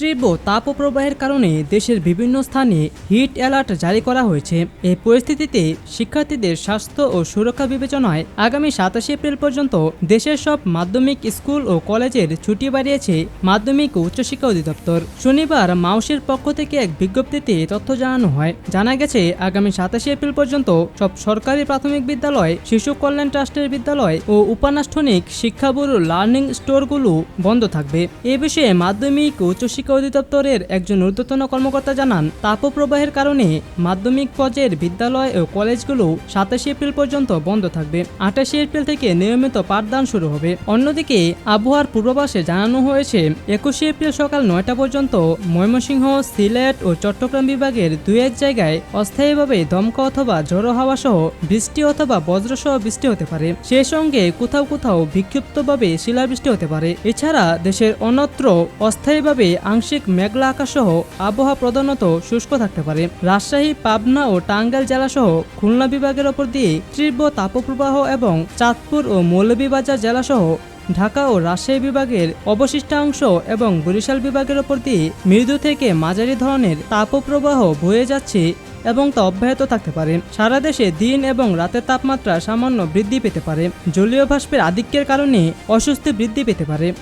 তীব্র তাপপ্রবাহের কারণে দেশের বিভিন্ন স্থানে হিট অ্যালার্ট জারি করা হয়েছে। এই পরিস্থিতিতে শিক্ষার্থীদের স্বাস্থ্য ও সুরক্ষা বিবেচনায় আগামী সাতাশে এপ্রিল পর্যন্ত দেশের সব মাধ্যমিক স্কুল ও কলেজের ছুটি বাড়িয়েছে মাধ্যমিক ও উচ্চশিক্ষা অধিদপ্তর। শনিবার মাউসের পক্ষ থেকে এক বিজ্ঞপ্তিতে তথ্য জানানো হয়। জানা গেছে, আগামী সাতাশে এপ্রিল পর্যন্ত সব সরকারি প্রাথমিক বিদ্যালয়, শিশু কল্যাণ ট্রাস্টের বিদ্যালয় ও উপানাষ্টনিক শিক্ষা ব্যুরোর লার্নিং স্টোরগুলো বন্ধ থাকবে। এ বিষয়ে মাধ্যমিক ও উচ্চশিক্ষা অধিদপ্তরের একজন ঊর্ধ্বতন কর্মকর্তা জানান, তাপপ্রবাহের কারণে মাধ্যমিক পর্যায়ের বিদ্যালয় ও কলেজগুলো সাতাশে এপ্রিল পর্যন্ত বন্ধ থাকবে। আঠাশে এপ্রিল থেকে নিয়মিত পাঠদান শুরু হবে। অন্যদিকে, আবহাওয়ার পূর্বাভাসে জানানো হয়েছে, একুশে এপ্রিল সকাল নয়টা পর্যন্ত ময়মনসিংহ, সিলেট ও চট্টগ্রাম বিভাগের দুই এক জায়গায় অস্থায়ীভাবে দমকা অথবা ঝোড়ো হাওয়া সহ বৃষ্টি অথবা বজ্রসহ বৃষ্টি হতে পারে। সে সঙ্গে কোথাও কোথাও বিক্ষিপ্তভাবে শিলাবৃষ্টি হতে পারে। এছাড়া দেশের অন্যত্র অস্থায়ীভাবে আংশিক মেঘলা আকাশ সহ আবহাওয়া প্রধানত শুষ্ক থাকতে পারে। রাজশাহী, পাবনা ও টাঙ্গাইল জেলাসহ খুলনা বিভাগের ওপর দিয়ে তীব্র তাপপ্রবাহ এবং চাঁদপুর ও মৌলভীবাজার জেলাসহ ঢাকা ও রাজশাহী বিভাগের অবশিষ্টাংশ এবং বরিশাল বিভাগের ওপর দিয়ে মৃদু থেকে মাঝারি ধরনের তাপপ্রবাহ বয়ে যাচ্ছে এবং তা অব্যাহত থাকতে পারে। সারা দেশে দিন এবং রাতের তাপমাত্রা সামান্য বৃদ্ধি পেতে পারে। জলীয় বাষ্পের আধিক্যের কারণে অস্বস্তি বৃদ্ধি পেতে পারে।